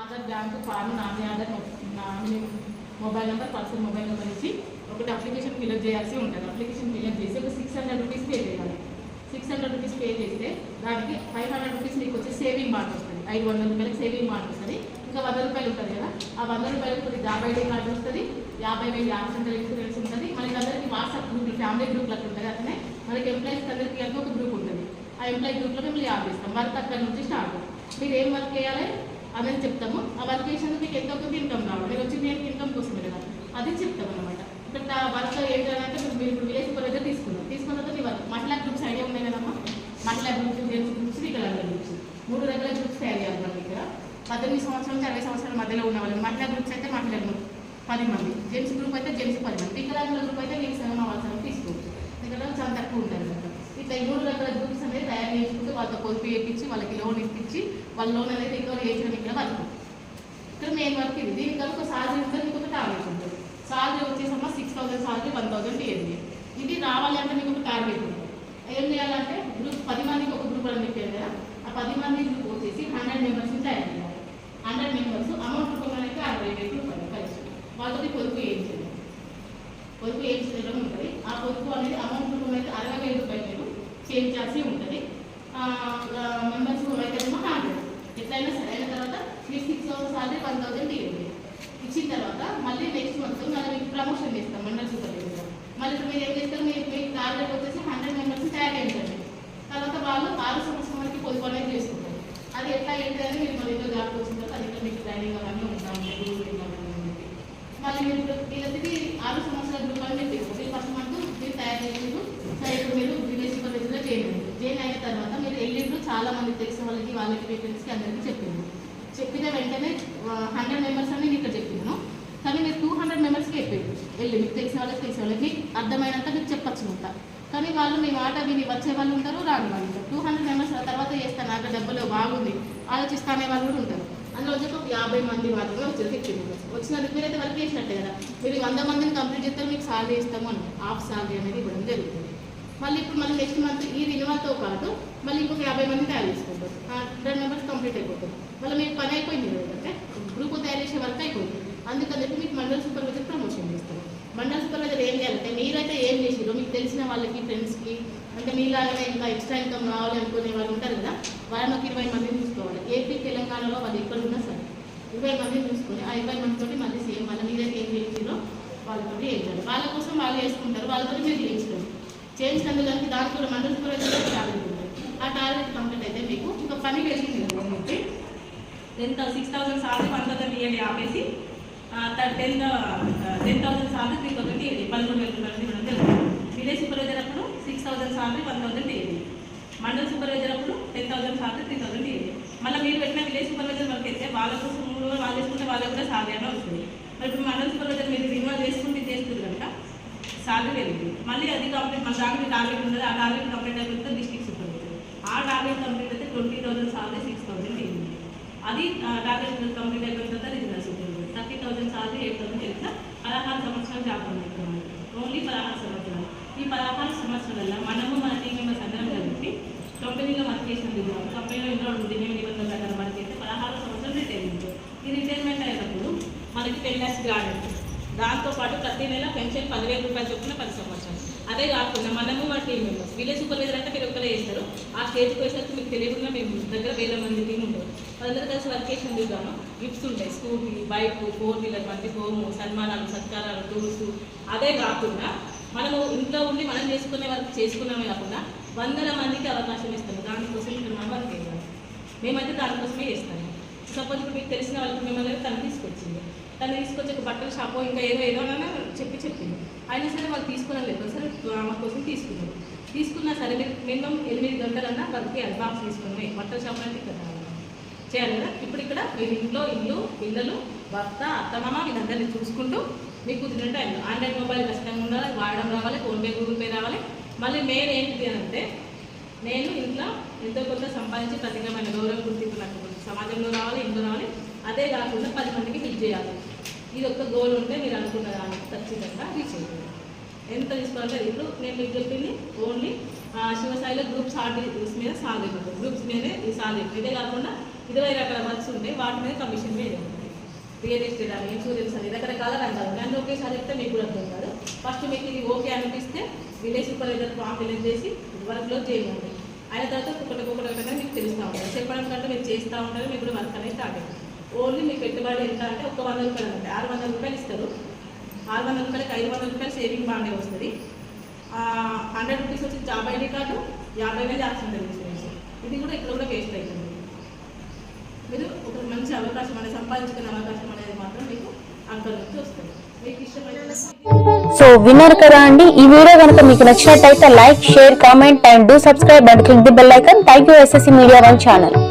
Aadhaar bank form nominee Aadhaar nominee mobile number personal mobile number ఇచ్చి ఒకటి application fill up చేయాల్సి ఉంటుంది. Application fill up చేసి ఒక సిక్స్ హండ్రెడ్ రూపీస్ పే చేయాలి. సిక్స్ హండ్రెడ్ రూపీస్ పే చేస్తే దానికి ఫైవ్ హండ్రెడ్ రూపీస్ మీకు వచ్చి సేవింగ్ మార్క్ వస్తుంది. ఐదు వందల రూపాయలకి సేవింగ్ మార్క్ వస్తుంది. ఇంకా వంద రూపాయలు ఉంటుంది కదా ఆ వంద రూపాయలకు కొద్ది జాబ్ ఐడి కార్డు వస్తుంది. యాభై వేలు యాక్సిడెంటల్ ఇన్సూరెన్స్ ఉంటుంది. మనకి అందరికీ వాట్సాప్ గ్రూప్ ఫ్యామిలీ గ్రూప్లు అట్లా ఉంటుంది. అట్లనే మనకి ఎంప్లాయీస్ అందరికీ కలిపి ఒక గ్రూప్ ఉంటుంది. ఆ ఎంప్లాయీ గ్రూప్లో మిమ్మల్ని యాడ్ చేస్తాం. వర్క్ అక్కడ నుంచి స్టార్ట్. మీరు ఏం వర్క్ చేయాలి? అదని చెప్తాము. ఆ వర్క్ చేసినందుకు మీకు ఎంతో కొంత ఇన్కమ్ రావాలి. మీరు వచ్చింది ఇన్కమ్ కోసమే కదా. అది చెప్తాం అనమాట ఇక్కడ వర్క్ ఏంటంటే మీరు ఇప్పుడు విలేజ్ సూపర్వైజర్ తీసుకున్నాం. తీసుకున్న తర్వాత నీ వర్క్ మహిళా గ్రూప్స్ ఐడియా ఉన్నాయి కదమ్మా. మహిళా గ్రూప్స్ జెంట్స్ గ్రూప్స్ వికలాంగుల గ్రూప్స్ మూడు రకాల గ్రూప్స్ తయారు చేయాలి ఇక్కడ. పద్దెనిమిది సంవత్సరాల నుంచి అరవై సంవత్సరాల మధ్యలో ఉన్న వాళ్ళు మహిళా గ్రూప్స్ అయితే మహిళా గ్రూప్ పది మంది. జెంట్స్ గ్రూప్ అయితే జెంట్స్ పది మంది. వికలాంగుల గ్రూప్ అయితే మీకు సగం అవసరం తీసుకోవచ్చు. ఇక్కడ చాలా తక్కువ ఉంటారు కదా. ఇట్లా ఈ మూడు రకాల గ్రూప్స్ అనేది తయారు చేసుకుంటూ వాళ్ళతో పొదుపు చేయించి వాళ్ళకి లోన్ ఇప్పించి వాళ్ళ లోన్ అనేది రికవరీ చేయించడం ఇక్కడ వర్క్ ఇక్కడ మెయిన్ వర్క్ ఇది. దీనికి కనుక సాలరీ ఉంటుంది మీకు ఒక టార్గెట్ ఉంటుంది salary వచ్చేసమ్మా six thousand salary one thousand ఇవ్వండి ఇది రావాలి అంటే మీకు ఒక టార్గెట్ ఉంటుంది ఏం చేయాలంటే గ్రూప్ పది మందికి ఒక గ్రూప్ అని చెప్పారు కదా ఆ పది మంది గ్రూప్ వచ్చేసి హండ్రెడ్ మెంబర్స్ని తయారు చేయాలి. హండ్రెడ్ మెంబర్స్ అమౌంట్ రూపంలోకి అయితే అరవై వేలు రూపాయలు కలిసి వాళ్ళకి పొదుపు వేయించండి పొదుపు వేయించడం ఉంటుంది? ఆ పొదుపు అనేది అమౌంట్ రూపంలో అయితే అరవై వేల రూపాయలు మీరు చేయించాల్సి ఉంటుంది. మెంబర్స్ అయితే హండ్రెడ్ ఎట్లయినా సరైన తర్వాత మీరు six hours salary one thousand ఇవ్వండి ఇచ్చిన తర్వాత మళ్ళీ నెక్స్ట్ మంత్ మళ్ళీ మీకు ప్రమోషన్ చేస్తాం మండల్ సూపర్వైజర్ మళ్ళీ ఇప్పుడు మీరు ఏం చేస్తారు మీరు మీకు టార్గెట్ వచ్చేసి హండ్రెడ్ మెంబర్స్ తయారు చేయండి తర్వాత వాళ్ళు ఆరు సంవత్సరం వరకు పొదుపు అనేది చేసుకుంటారు అది ఎట్లా ఏంటి అని మీరు మళ్ళీ ఇంట్లో జాబ్కి వచ్చిన తర్వాత అది ఇంకా మీకు ట్రైనింగ్ అవన్నీ ఉంటాం మళ్ళీ మీరు వీళ్ళకి ఆరు సంవత్సరాల గ్రూప్ అని చెప్పారు ఒకటి ఫస్ట్ మంత్ మీరు తయారు చేసిండ్రు సరే ఇప్పుడు మీరు విలేజ్ సూపర్వైజర్లో చేయండి జాయిన్ అయిన తర్వాత మీరు వెళ్ళిండ్రు చాలా మంది తెలిసిన వాళ్ళకి వాళ్ళకి పేరెంట్స్కి అందరికీ చెప్పింది. చెప్పిన వెంటనే హండ్రెడ్ మెంబర్స్ అని నేను ఇక్కడ చెప్పినాను. కానీ మీరు టూ హండ్రెడ్ మెంబర్స్కి చెప్పారు వెళ్ళి మీకు తెలిసిన వాళ్ళకి తెలిసిన వాళ్ళకి అర్థమైనంత మీకు చెప్పచ్చు అంత కానీ వాళ్ళు మీ మాట విని వచ్చే వాళ్ళు ఉంటారు రాని వాళ్ళు ఉంటారు. టూ హండ్రెడ్ మెంబర్స్ తర్వాత చేస్తాను నాకు డబ్బులు బాగుంది ఆలోచిస్తానే వాళ్ళు కూడా ఉంటారు. అందులో వచ్చి ఒక యాభై మంది మాత్రమే వచ్చారు ఫిఫ్టీ మెంబర్స్ వచ్చినందుకు మీరైతే వర్క్ చేసినట్టే కదా. మీరు వంద మందిని కంప్లీట్ చేస్తారు మీకు సాలరీ ఇస్తాము అని హాఫ్ సాలరీ అనేది ఇవ్వడం జరుగుతుంది. మళ్ళీ ఇప్పుడు మళ్ళీ నెక్స్ట్ మంత్ ఈ రినివల్తో పాటు మళ్ళీ ఇంకొక యాభై మంది తయారు చేసుకుంటారు. హండ్రెడ్ మెంబర్స్ కంప్లీట్ అయిపోతుంది మళ్ళీ మీకు పని అయిపోయింది అంటే గ్రూప్ తయారు చేసే వర్క్ అయిపోయింది అందుకని చెప్పి మీకు మండల్ సూపర్వైజర్ ప్రమోషన్ చేస్తారు మండల్ సూపర్వైజర్ ఏం చేయాలంటే మీరైతే ఏం చేసిరో మీకు తెలిసిన వాళ్ళకి ఫ్రెండ్స్కి అంటే మీలాగానే ఇంకా ఎక్స్ట్రా ఇన్కమ్ రావాలి అనుకునే వాళ్ళు ఉంటారు కదా వాళ్ళని ఒక ఇరవై మందిని చూసుకోవాలి. ఏపీ తెలంగాణలో వాళ్ళు ఎక్కడ ఉన్నా సరే ఇరవై మందిని చూసుకొని ఆ ఇరవై మంది తోటి మళ్ళీ సేమ్ మళ్ళీ మీరైతే ఏం చేసిరో వాళ్ళతో చేయాలి. వాళ్ళ కోసం వాళ్ళు వేసుకుంటారు వాళ్ళతో మీరు చేయించుకోండి. చేయించినందుకు దానికి కూడా మండల సూపర్వైజర్ టార్గెట్ ఆ టార్గెట్ కంప్లీట్ అయితే మీకు ఇంకా పని వెళ్ళింది కదా టెన్ సిక్స్ థౌసండ్ సార్లు వన్ థౌసండ్ ఇవ్వండి ఆపేసి టెన్ టెన్ థౌసండ్ సార్లు త్రీ థౌసండ్ ఇయర్లీ పదకొండు వేల రూపాయలు మనం తెలుసు? విలేజ్ సూపర్వైజర్ అప్పుడు సిక్స్ థౌసండ్ సార్లు one thousand yearly. Mandal supervisor అప్పుడు టెన్ థౌసండ్ సార్లు త్రీ థౌసండ్ ఇయర్లీ. మళ్ళీ మీరు పెట్టిన విలేజ్ సూపర్వైజర్ వరకు అయితే వాళ్ళ కోసం మూడు వాళ్ళు చేసుకుంటే వాళ్ళకి కూడా సాధారణ వస్తుంది. మరి ఇప్పుడు మండల్ సూపర్వైజర్ మీరు రిన్యూవల్ చేసుకుంటే చేస్తుంది కనుక సాలరీ పెరుగుతుంది మళ్ళీ అది కంప్లీట్ మన దానికి టార్గెట్ ఉండదు. ఆ టార్గెట్ కంప్లీట్ అయిపోతే డిస్ట్రిక్ట్ సూపర్వైజర్ ఆ టార్గెట్ కంప్లీట్ అయితే twenty thousand salary six thousand ఇవ్వండి అది టార్గెట్ కంప్లీట్ అయిపోయిన తర్వాత రిజల్ట్స్ ఉంటుంది thirty thousand salary eight thousand చేస్తే పదహారు సంవత్సరాలు జాబ్ ఉన్నాయి ఓన్లీ పదహారు సంవత్సరాలు. ఈ పదహారు సంవత్సరాల మనము మన టీం మెంబర్స్ అందరం కలిపి కంపెనీలో వర్క్ చేసినందుకు కంపెనీలో ఇంట్లో దివ్య నిబంధనల ప్రకారం వర్క్ చేస్తే పదహారు సంవత్సరాలు రిటైర్మెంట్ ఈ రిటైర్మెంట్ అయినప్పుడు మనకి టెన్ ల్యాక్స్ గ్రాండ్ దాంతోపాటు ప్రతి నెల పెన్షన్ పదివేల రూపాయలు చొప్పున పది సంవత్సరాలు. అదే కాకుండా మనము మా టీం మెంబర్స్ విలేజ్ సూపర్వైజర్ అంటే మీరు ఒక్కరే చేస్తారు. ఆ స్టేజ్కి వచ్చేసరికి మీకు తెలియకుండా మేము దగ్గర వేల మంది టీం ఉంటారు. వాళ్ళందరూ కలిసి వర్క్ చేసి గాను గిఫ్ట్స్ ఉంటాయి స్కూటీ బైక్ ఫోర్ వీలర్ మంది హోము సన్మానాలు సత్కారాలు టూర్స్ అదే కాకుండా మనము ఇంట్లో ఉండి మనం చేసుకునే వర్క్ చేసుకున్నామే కాకుండా వందల మందికి అవకాశం ఇస్తాము. దానికోసం ఇక్కడ మనం వర్క్ చేయాలి మేమైతే దానికోసమే చేస్తాము. సపోజ్ ఇప్పుడు మీకు తెలిసిన వాళ్ళకి మిమ్మల్ని తను తీసుకొచ్చింది. తను తీసుకొచ్చి ఒక బట్టల షాపు ఇంకా ఏదో ఏదో అని చెప్పి చెప్పింది. అయినా సరే వాళ్ళు తీసుకునలేదు సరే మా కోసం తీసుకున్నారు తీసుకున్నా సరే మీరు మినిమం ఎనిమిది గంటలన్నా వాళ్ళకి అడ్బాక్స్ బాక్స్ బట్టల షాప్ అంటే ఇక్కడ రావాలి. చేయాలి కదా? ఇప్పుడు ఇక్కడ మీరు ఇంట్లో ఇల్లు పిల్లలు భర్త అత్తమామ వీళ్ళందరినీ చూసుకుంటూ మీకు కుదిరిన టైంలో ఆండ్రాయిడ్ మొబైల్ ఖచ్చితంగా ఉండాలి వాడడం రావాలి ఫోన్పే గూగుల్ పే రావాలి. మళ్ళీ మెయిన్ ఏంటిది అంటే నేను ఇంట్లో ఎంతో కొంత సంపాదించి ప్రత్యేకమైన గౌరవం గుర్తింపు నాకు సమాజంలో రావాలి ఇంట్లో రావాలి. అదే కాకుండా పది మందికి హెల్ప్ చేయాలి. ఇది ఒక గోల్ ఉంటే మీరు అనుకున్న దానికి ఖచ్చితంగా రీచ్ అవుతుంది ఎంత తీసుకోవాలంటే ఇప్పుడు నేను మీకు చెప్పింది ఓన్లీ శివసాయిలో గ్రూప్స్ ఆర్డీస్ మీద సాగు గ్రూప్స్ మీదే ఈ సాగు ఇదే కాకుండా ఇరవై రకాల వర్క్స్ ఉంటాయి వాటి మీద కమిషన్ మీద రియల్ ఎస్టేట్ అని ఇన్సూరెన్స్ అని రకరకాల రంగాలు అన్నీ ఒకేసారి చెప్తే మీకు కూడా అర్థం కాదు ఫస్ట్ మీకు ఇది ఓకే అనిపిస్తే విలేజ్ సూపర్వైజర్ ఫామ్ ఫిల్ చేసి వర్క్లో చేయండి అయిన తర్వాత ఒకటి ఒకటి ఒకటి మీకు తెలుస్తూ ఉంటుంది. చెప్పడం కంటే మీరు చేస్తూ ఉంటారు మీకు కూడా వర్క్ అనేది స్టార్ట్ అవుతుంది. ఓన్లీ మీ పెట్టుబడి ఎంత అంటే ఒక వంద రూపాయలు ఉంటాయి ఆరు వందల రూపాయలు ఇస్తారు. ఆరు వందల రూపాయలకి ఐదు వందల రూపాయలు సేవింగ్ బాండే వస్తుంది. హండ్రెడ్ రూపీస్ వచ్చి జాబ్ ఐడి కార్డు యాభై వేలు యాక్సిడెంట్ ఇన్సూరెన్స్ ఇది. కూడా ఇక్కడ కూడా వేస్ట్ అవుతుంది మీరు ఒక మంచి అవకాశం అనేది సంపాదించుకునే అవకాశం అనేది మాత్రం మీకు అక్కడ నుంచి వస్తుంది. మీకు ఇష్టమైన సో విన్నారు కదా అండి. ఈ వీడియో కనుక మీకు నచ్చినట్టయితే like share comment and do subscribe and click the bell icon thank you SSC media one channel